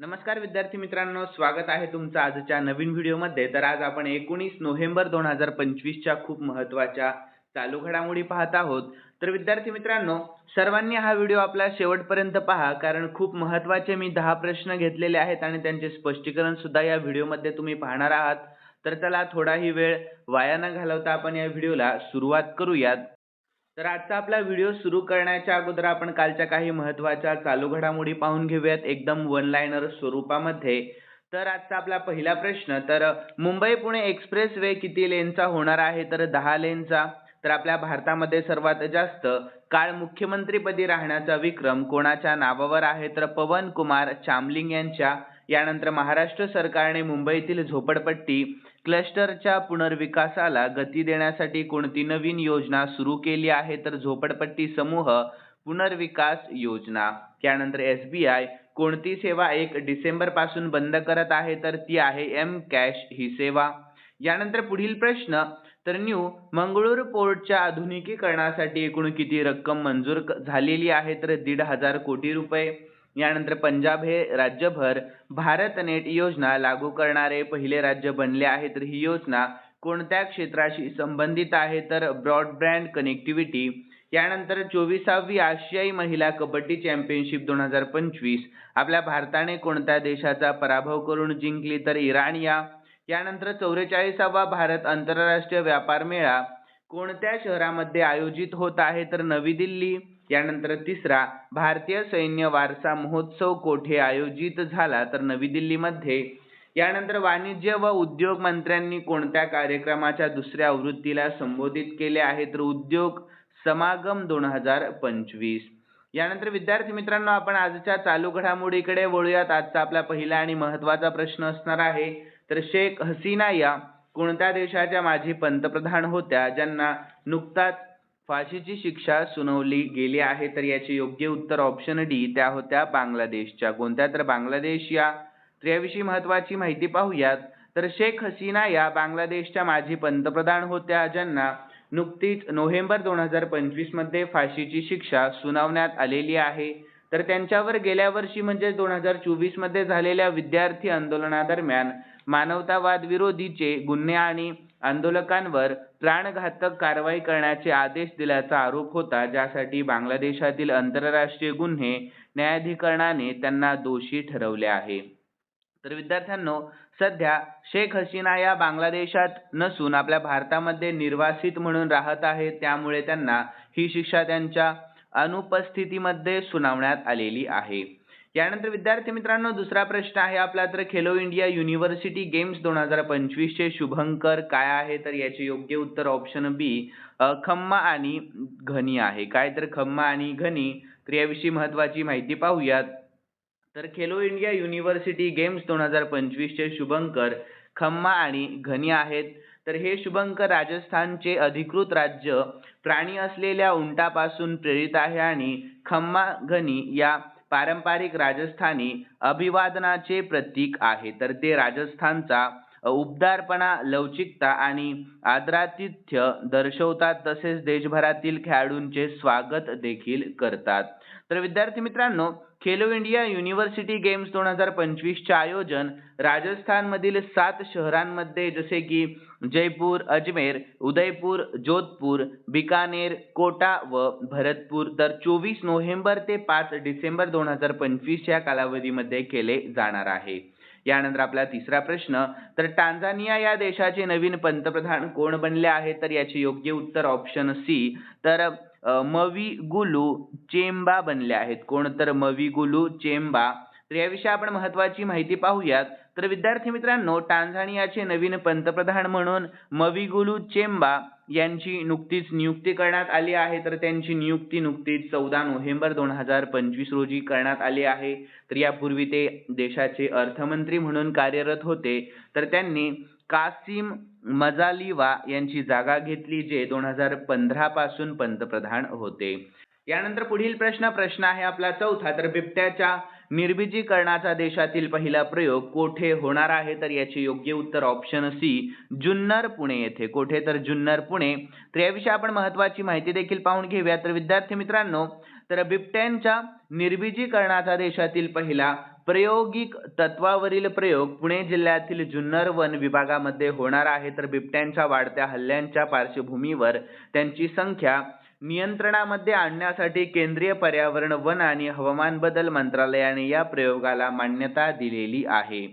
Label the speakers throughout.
Speaker 1: नमस्कार विद्यार्थी मित्रांनो स्वागत आहे तुमचं आजच्या नवीन व्हिडिओमध्ये. तर आज आपण एकोणीस नोव्हेंबर दोन हजार पंचवीसच्या खूप महत्त्वाच्या चालू घडामोडी पाहत आहोत. तर विद्यार्थी मित्रांनो सर्वांनी हा व्हिडिओ आपला शेवटपर्यंत पहा कारण खूप महत्त्वाचे मी दहा प्रश्न घेतलेले आहेत आणि त्यांचे स्पष्टीकरण सुद्धा या व्हिडिओमध्ये तुम्ही पाहणार आहात. तर चला थोडाही वेळ वाया न घालवता आपण या व्हिडिओला सुरुवात करूयात. तर आजचा आपला व्हिडिओ सुरू करण्याच्या अगोदर आपण कालच्या काही महत्त्वाच्या चालू घडामोडी पाहून घेऊयात. एकदम वन लाईनर स्वरूपामध्ये. तर आजचा आपला पहिला प्रश्न तर मुंबई पुणे एक्सप्रेस वे किती लेनचा होणार आहे? तर दहा लेनचा. तर आपल्या भारतामध्ये सर्वात जास्त काळ मुख्यमंत्रीपदी राहण्याचा विक्रम कोणाच्या नावावर आहे? तर पवन कुमार चामलिंग यांच्या. यानंतर महाराष्ट्र सरकारने मुंबईतील झोपडपट्टी क्लस्टरच्या पुनर्विकासाला गती देण्यासाठी कोणती नवीन योजना सुरू केली आहे तर झोपडपट्टी समूह पुनर्विकास योजना. त्यानंतर एस बी आय कोणती सेवा एक डिसेंबरपासून बंद करत आहे तर ती आहे एम कॅश ही सेवा. यानंतर पुढील प्रश्न तर न्यू मंगळूर पोर्टच्या आधुनिकीकरणासाठी एकूण किती रक्कम मंजूर झालेली आहे तर दीड हजार कोटी रुपये. यानंतर पंजाब हे राज्यभर भारत नेट योजना लागू करणारे पहिले राज्य बनले आहे तर ही योजना कोणत्या क्षेत्राशी संबंधित आहे? तर ब्रॉडबँड कनेक्टिव्हिटी. यानंतर चोवीसावी आशियाई महिला कबड्डी चॅम्पियनशिप दोन हजार पंचवीस. आपल्या भारताने कोणत्या देशाचा पराभव करून जिंकली? तर इराण या. यानंतर चौवेचाळीसावा भारत आंतरराष्ट्रीय व्यापार मेळा. कोणत्या शहरामध्ये आयोजित होत आहे? तर नवी दिल्ली. यानंतर तिसरा भारतीय सैन्य वारसा महोत्सव कोठे आयोजित झाला? तर नवी दिल्लीमध्ये. यानंतर वाणिज्य व उद्योग मंत्र्यांनी कोणत्या कार्यक्रमाच्या दुसऱ्या आवृत्तीला संबोधित केले आहे? तर उद्योग समागम दोन हजार पंचवीस. यानंतर विद्यार्थी मित्रांनो आपण आजच्या चालू घडामोडीकडे वळूयात. आजचा आपला पहिला आणि महत्त्वाचा प्रश्न असणार आहे. तर शेख हसीना या कोणत्या देशाच्या माजी पंतप्रधान होत्या? ज्यांना नुकताच फाशीची शिक्षा सुनावली गेली आहे तर याचे योग्य उत्तर ऑप्शन डी त्या होत्या बांगलादेशच्या. कोणत्या? तर बांगलादेश या. तर याविषयी महत्त्वाची माहिती पाहूयात. तर शेख हसीना या बांगलादेशच्या माजी पंतप्रधान होत्या ज्यांना नुकतीच नोव्हेंबर दोन हजार पंचवीसमध्ये फाशीची शिक्षा सुनावण्यात आलेली आहे. तर त्यांच्यावर गेल्या वर्षी म्हणजे दोन हजार चोवीसमध्ये झालेल्या विद्यार्थी आंदोलनादरम्यान मानवतावाद विरोधीचे गुन्हे आणि आंदोलकांवर प्राणघातक कारवाई करण्याचे आदेश दिल्याचा आरोप होता ज्यासाठी बांगलादेशातील आंतरराष्ट्रीय गुन्हे न्यायाधिकरणाने त्यांना दोषी ठरवले आहे. तर विद्यार्थ्यांनो सध्या शेख हसीना या बांगलादेशात नसून आपल्या भारतामध्ये निर्वासित म्हणून राहत आहेत त्यामुळे त्यांना ही शिक्षा त्यांच्या अनुपस्थितीमध्ये सुनावण्यात आलेली आहे. यानंतर विद्यार्थी मित्रांनो दुसरा प्रश्न आहे आपला तर खेलो इंडिया युनिव्हर्सिटी गेम्स दोन हजार पंचवीसचे शुभंकर काय आहे? तर याचे योग्य उत्तर ऑप्शन बी खम्मा आणि घनी आहे. काय तर खम्मा आणि घनी? तर याविषयी महत्वाची माहिती पाहूयात. तर खेलो इंडिया युनिव्हर्सिटी गेम्स दोन हजार पंचवीसचे शुभंकर खम्मा आणि घनी आहेत. तर हे शुभंकर राजस्थानचे अधिकृत राज्य प्राणी असलेल्या उंटापासून प्रेरित आहे आणि खम्मा घनी या पारंपरिक राजस्थानी अभिवादनाचे प्रतीक आहे. तर ते राजस्थानचा उबदारपणा लवचिकता आणि आदरातिथ्य दर्शवतात. तसेच देशभरातील खेळाडूंचे स्वागत देखील करतात. तर विद्यार्थी मित्रांनो खेलो इंडिया युनिव्हर्सिटी गेम्स दोन हजार पंचवीसचे आयोजन राजस्थानमधील सात शहरांमध्ये जसे की जयपूर अजमेर उदयपूर जोधपूर बिकानेर कोटा व भरतपूर तर चोवीस नोव्हेंबर ते पाच डिसेंबर दोन हजार पंचवीस या कालावधीमध्ये केले जाणार आहे. यानंतर आपला तिसरा प्रश्न तर टांझानिया या देशाचे नवीन पंतप्रधान कोण बनले आहेत? तर याचे योग्य उत्तर ऑप्शन सी तर मवी गुलू चेंबा बनल्या आहेत. कोण तर मवी गुलू चेंबा? तर याविषयी आपण महत्वाची माहिती पाहूयात. तर विद्यार्थी मित्रांनो टांझानियाचे नवीन पंतप्रधान म्हणून मविगुलू चेंबा यांची नुकतीच नियुक्ती करण्यात आली आहे. तर त्यांची नियुक्ती नुकतीच चौदा नोव्हेंबर दोन हजार पंचवीस रोजी करण्यात आली आहे. तर यापूर्वी ते देशाचे अर्थमंत्री म्हणून कार्यरत होते. तर त्यांनी कासिम मजालिवा यांची जागा घेतली जे दोन हजार पंधरा पासून पंतप्रधान होते. यानंतर पुढील प्रश्न प्रश्न आहे आपला चौथा. तर बिबट्याच्या निर्बीजीकरणाचा देशातील पहिला प्रयोग कोठे होणार आहे? तर याचे योग्य उत्तर ऑप्शन सी जुन्नर पुणे येथे. कोठे? तर जुन्नर पुणे. तर याविषयी आपण महत्वाची माहिती देखील पाहून घेऊया. तर विद्यार्थी मित्रांनो तर बिबट्यांच्या निर्बीजीकरणाचा देशातील पहिला प्रायोगिक तत्वावरील प्रयोग पुणे जिल्ह्यातील जुन्नर वन विभागामध्ये होणार आहे. तर बिबट्यांच्या वाढत्या हल्ल्यांच्या पार्श्वभूमीवर त्यांची संख्या नियंत्रणामध्ये आणण्यासाठी केंद्रीय पर्यावरण वन आणि हवामान बदल मंत्रालयाने या प्रयोगाला मान्यता दिलेली आहे.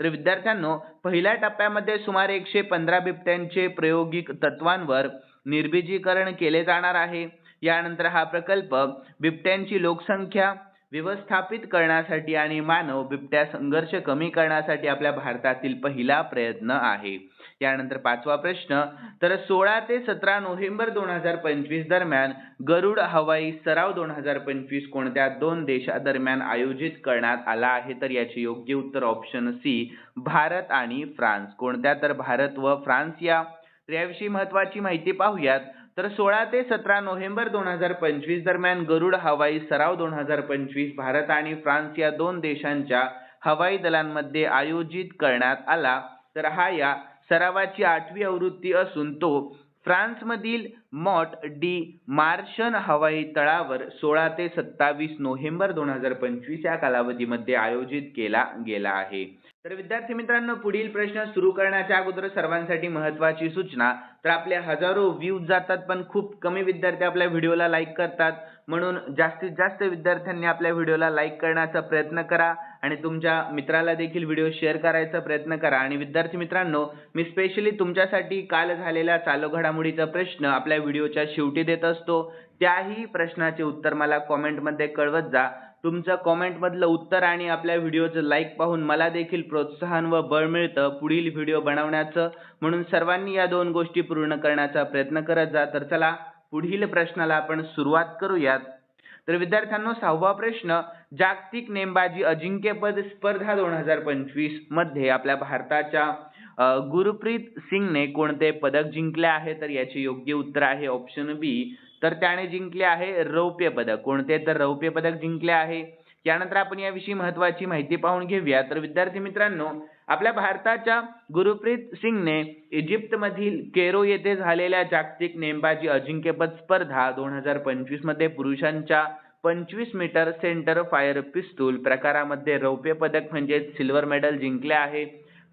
Speaker 1: तर विद्यार्थ्यांनो पहिल्या टप्प्यामध्ये सुमारे एकशे पंधरा बिबट्यांचे प्रायोगिक तत्वांवर निर्बीजीकरण केले जाणार आहे. यानंतर हा प्रकल्प बिबट्यांची लोकसंख्या व्यवस्थापित करण्यासाठी आणि मानव बिबट्या संघर्ष कमी करण्यासाठी आपल्या भारतातील पहिला प्रयत्न आहे. यानंतर पाचवा प्रश्न तर सोळा ते सतरा नोव्हेंबर दोन हजार पंचवीस दरम्यान गरुड हवाई सराव दोन हजार पंचवीस कोणत्या दोन देशादरम्यान आयोजित करण्यात आला आहे? तर याचे योग्य उत्तर ऑप्शन सी भारत आणि फ्रान्स. कोणत्या? तर भारत व फ्रान्स या. तर याविषयी महत्वाची माहिती पाहूयात. तर सोळा ते सतरा नोव्हेंबर दोन हजार पंचवीस दरम्यान गरुड हवाई सराव दोन हजार पंचवीस भारत आणि फ्रान्स या दोन देशांच्या हवाई दलांमध्ये आयोजित करण्यात आला. तर हा या सरावाची आठवी आवृत्ती असून तो फ्रान्समधील मॉट डी मार्शन हवाई तळावर सोळा ते सत्तावीस नोव्हेंबर दोन हजार पंचवीस या कालावधीमध्ये आयोजित केला गेला आहे. तर विद्यार्थी मित्रांनो पुढील प्रश्न सुरू करण्याच्या अगोदर सर्वांसाठी महत्वाची सूचना. तर आपले हजारो व्ह्यूज जातात पण खूप कमी विद्यार्थी आपल्या व्हिडिओला लाईक करतात. म्हणून जास्तीत जास्त विद्यार्थ्यांनी आपल्या व्हिडिओला लाईक करण्याचा प्रयत्न करा आणि तुमच्या मित्राला देखील व्हिडिओ शेअर करायचा प्रयत्न करा. आणि विद्यार्थी मित्रांनो मी स्पेशली तुमच्यासाठी काल झालेल्या चालू घडामोडीचा प्रश्न आपल्या व्हिडिओच्या शेवटी देत असतो. त्याही प्रश्नाचे उत्तर मला कॉमेंटमध्ये कळवत जा. तुमचं कॉमेंटमधलं उत्तर आणि आपल्या व्हिडिओचं लाईक पाहून मला देखील प्रोत्साहन व बळ मिळतं पुढील व्हिडिओ बनवण्याचं. म्हणून सर्वांनी या दोन गोष्टी पूर्ण करण्याचा प्रयत्न करत जा. तर चला पुढील प्रश्नाला आपण सुरुवात करूयात. तर विद्यार्थ्यांनो सहावा प्रश्न जागतिक नेमबाजी अजिंक्यपद स्पर्धा दोन हजार पंचवीसमध्ये आपल्या भारताच्या गुरप्रीत सिंगने कोणते पदक जिंकले आहे? तर याचे योग्य उत्तर आहे ऑप्शन बी तर त्याने जिंकले आहे रौप्य पदक. कोणते? तर रौप्य पदक जिंकले आहे. यानंतर आपण याविषयी महत्वाची माहिती पाहून घेऊया. तर विद्यार्थी मित्रांनो आपल्या भारताच्या गुरुप्रीत सिंगने इजिप्तमधील केरो येथे झालेल्या जागतिक नेमबाजी अजिंक्यपद स्पर्धा दोन हजार पंचवीसमध्ये पुरुषांच्या पंचवीस मीटर सेंटर फायर पिस्तूल प्रकारामध्ये रौप्य पदक म्हणजे सिल्वर मेडल जिंकले आहे.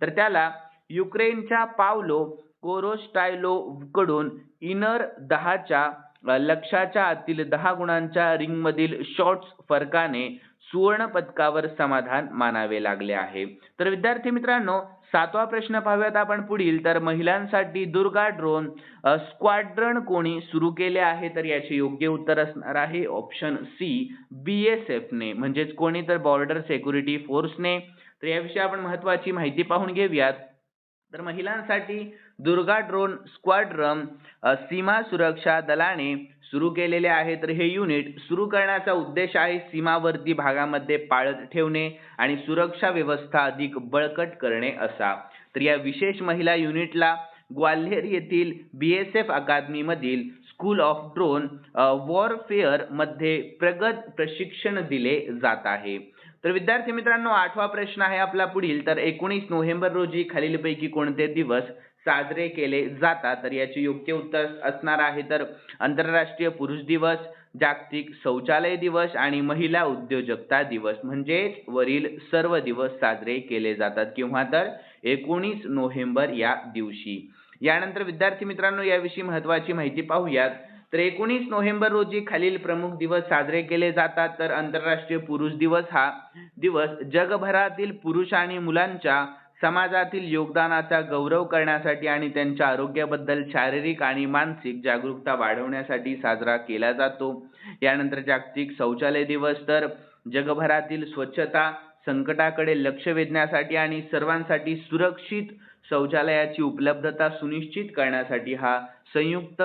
Speaker 1: तर त्याला युक्रेनच्या पावलो कोरोस्टायलो कडून इनर दहाच्या लक्षाच्या आतील दहा गुणांच्या रिंगमधील शॉट्स फरकाने सुवर्ण पदकावर समाधान मानावे लागले आहे. तर विद्यार्थी मित्रांनो सातवा प्रश्न पाहूयात आपण पुढील. तर महिलांसाठी दुर्गा ड्रोन स्क्वाड्रन कोणी सुरू केले आहे? तर याचे योग्य उत्तर असणार आहे option C B S F ने म्हणजेच कोणी तर बॉर्डर सेक्युरिटी फोर्सने. तर याविषयी आपण महत्वाची माहिती पाहून घेऊयात. तर महिलांसाठी दुर्गा ड्रोन स्क्वाड्रम सीमा सुरक्षा दलाने सुरू केलेले आहे. तर हे युनिट सुरू करण्याचा उद्देश आहे सीमावर्ती भागामध्ये पाळत ठेवणे आणि सुरक्षा व्यवस्था अधिक बळकट करणे असा. तर या विशेष महिला युनिटला ग्वाल्हेर येथील बी एस एफ अकादमी मधील स्कूल ऑफ ड्रोन वॉरफेअरमध्ये प्रगत प्रशिक्षण दिले जात आहे. तर विद्यार्थी मित्रांनो आठवा प्रश्न आहे आपला पुढील. तर एकोणीस नोव्हेंबर रोजी खालीलपैकी कोणते दिवस साजरे केले जातात? तर याचे योग्य उत्तर असणार आहे तर आंतरराष्ट्रीय पुरुष दिवस जागतिक शौचालय दिवस आणि महिला उद्योजकता दिवस. म्हणजेच वरील सर्व दिवस साजरे केले जातात. किंवा तर? एकोणीस नोव्हेंबर या दिवशी. यानंतर विद्यार्थी मित्रांनो याविषयी महत्वाची माहिती पाहूयात. तर एकोणीस नोव्हेंबर रोजी खालील प्रमुख दिवस साजरे केले जातात. तर आंतरराष्ट्रीय पुरुष दिवस हा दिवस जगभरातील पुरुष आणि मुलांच्या समाजातील योगदानाचा गौरव करण्यासाठी आणि त्यांच्या आरोग्याबद्दल शारीरिक आणि मानसिक जागरूकता वाढवण्यासाठी साजरा केला जातो. यानंतर जागतिक शौचालय दिवस. तर जगभरातील स्वच्छता संकटाकडे लक्ष वेधण्यासाठी आणि सर्वांसाठी सुरक्षित शौचालयाची उपलब्धता सुनिश्चित करण्यासाठी हा संयुक्त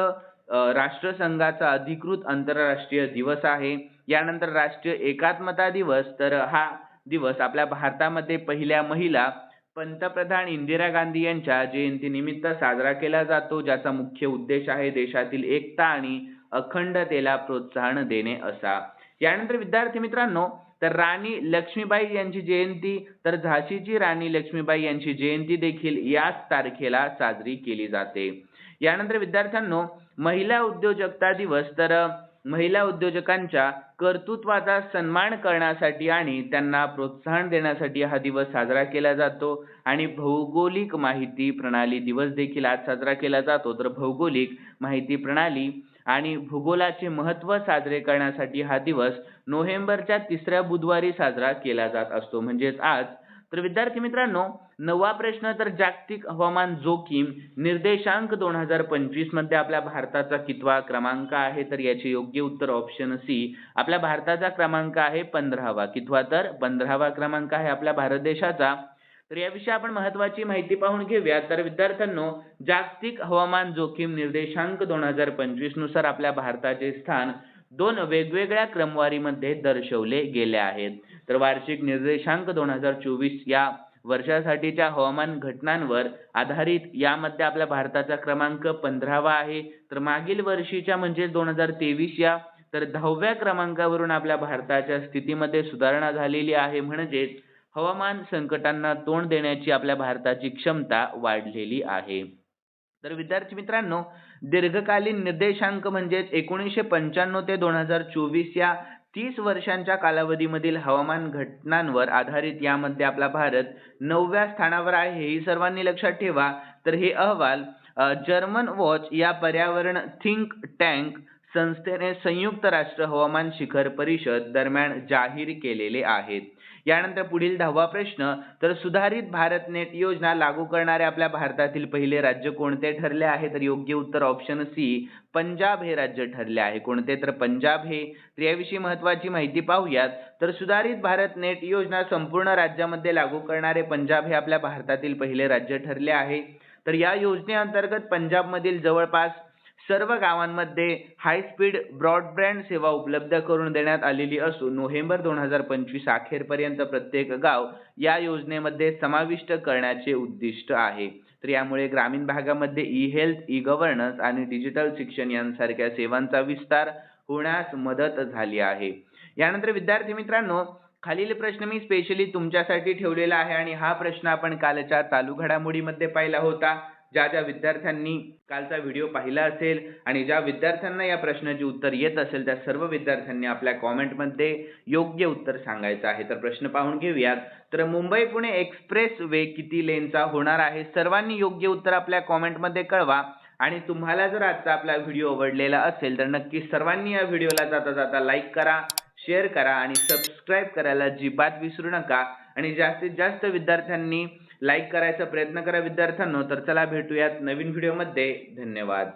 Speaker 1: राष्ट्रसंघाचा अधिकृत आंतरराष्ट्रीय दिवस आहे. यानंतर राष्ट्रीय एकात्मता दिवस तर हा दिवस आपल्या भारतामध्ये पहिल्या महिला पंतप्रधान इंदिरा गांधी यांच्या जयंतीनिमित्त साजरा केला जातो ज्याचा मुख्य उद्देश आहे देशातील एकता आणि अखंडतेला प्रोत्साहन देणे असा. यानंतर विद्यार्थी मित्रांनो तर राणी लक्ष्मीबाई यांची जयंती तर झाशीची राणी लक्ष्मीबाई यांची जयंती देखील याच तारखेला साजरी केली जाते. यानंतर विद्यार्थ्यांनो महिला उद्योजकता दिवस तर महिला उद्योजकांच्या कर्तृत्वाचा सन्मान करण्यासाठी आणि त्यांना प्रोत्साहन देण्यासाठी हा दिवस साजरा केला जातो. आणि भौगोलिक माहिती प्रणाली दिवस देखील आज साजरा केला जातो. तर भौगोलिक माहिती प्रणाली आणि भूगोलाचे महत्त्व साजरे करण्यासाठी हा दिवस नोव्हेंबरच्या तिसऱ्या बुधवारी साजरा केला जात असतो. म्हणजेच आज. तर विद्यार्थी मित्रांनो नवा प्रश्न तर जागतिक हवामान जोखीम निर्देशांक दोन हजार पंचवीसमध्ये आपल्या भारताचा कितवा क्रमांक आहे? तर याचे योग्य उत्तर ऑप्शन सी आपल्या भारताचा क्रमांक आहे पंधरावा. कितवा तर पंधरावा क्रमांक आहे आपल्या भारत देशाचा. तर याविषयी आपण महत्वाची माहिती पाहून घेऊया तर विद्यार्थ्यांनो जागतिक हवामान जोखीम निर्देशांक दोन हजार पंचवीसनुसार आपल्या भारताचे स्थान दोन वेगवेगळ्या क्रमवारीमध्ये दर्शवले गेले आहेत. तर वार्षिक निर्देशांक दोन हजार चोवीस या वर्षासाठीच्या हवामान घटनांवर आधारित यामध्ये आपल्या भारताचा क्रमांक पंधरावा आहे. तर मागील वर्षीच्या म्हणजे दोन हजार तेवीस या तर दहाव्या क्रमांकावरून आपल्या भारताच्या स्थितीमध्ये सुधारणा झालेली आहे. म्हणजेच हवामान संकटांना तोंड देण्याची आपल्या भारताची क्षमता वाढलेली आहे. तर विद्यार्थी मित्रांनो दीर्घकालीन निर्देशांक म्हणजेच एकोणीसशे पंच्याण्णव ते दोन हजार चोवीस या तीस वर्षांच्या कालावधीमधील हवामान घटनांवर आधारित यामध्ये आपला भारत नवव्या स्थानावर आहे ही सर्वांनी लक्षात ठेवा. तर हे अहवाल जर्मन वॉच या पर्यावरण थिंक टँक संस्थेने संयुक्त राष्ट्र हवामान शिखर परिषद दरम्यान जाहीर केलेले आहेत. यानंतर पुढील दहावा प्रश्न तर सुधारित भारत नेट योजना लागू करणारे आपल्या भारतातील पहिले राज्य कोणते ठरले आहे? तर योग्य उत्तर ऑप्शन सी पंजाब हे राज्य ठरले आहे. कोणते? तर पंजाब हे. तर याविषयी महत्वाची माहिती पाहूयात. तर सुधारित भारत नेट योजना संपूर्ण राज्यामध्ये लागू करणारे पंजाब हे आपल्या भारतातील पहिले राज्य ठरले आहे. तर या योजनेअंतर्गत पंजाबमधील जवळपास सर्व गावांमध्ये हाय स्पीड ब्रॉडबँड सेवा उपलब्ध करून देण्यात आलेली असून नोव्हेंबर दोन हजार पंचवीस अखेरपर्यंत प्रत्येक गाव या योजनेमध्ये समाविष्ट करण्याचे उद्दिष्ट आहे. तर यामुळे ग्रामीण भागामध्ये ई हेल्थ ई गव्हर्नन्स आणि डिजिटल शिक्षण यांसारख्या सेवांचा विस्तार होण्यास मदत झाली आहे. यानंतर विद्यार्थी मित्रांनो खालील प्रश्न मी स्पेशली तुमच्यासाठी ठेवलेला आहे आणि हा प्रश्न आपण कालच्या चालू घडामोडीमध्ये पाहिला होता. ज्या ज्या विद्यार्थ्यांनी कालचा व्हिडिओ पाहिला असेल आणि ज्या विद्यार्थ्यांना या प्रश्नाची उत्तर येत असेल त्या सर्व विद्यार्थ्यांनी आपल्या कॉमेंटमध्ये योग्य उत्तर सांगायचं आहे. तर प्रश्न पाहून घेऊयात. तर मुंबई पुणे एक्सप्रेस वे किती लेनचा होणार आहे? सर्वांनी योग्य उत्तर आपल्या कॉमेंटमध्ये कळवा. आणि तुम्हाला जर आजचा आपला व्हिडिओ आवडलेला असेल तर नक्की सर्वांनी या व्हिडिओला जाता जाता लाईक करा शेअर करा आणि सबस्क्राईब करायला अजिबात विसरू नका. आणि जास्तीत जास्त विद्यार्थ्यांनी लाईक करायचा प्रयत्न करा विद्यार्थ्यांनो. तर चला भेटूयात नवीन व्हिडिओमध्ये धन्यवाद.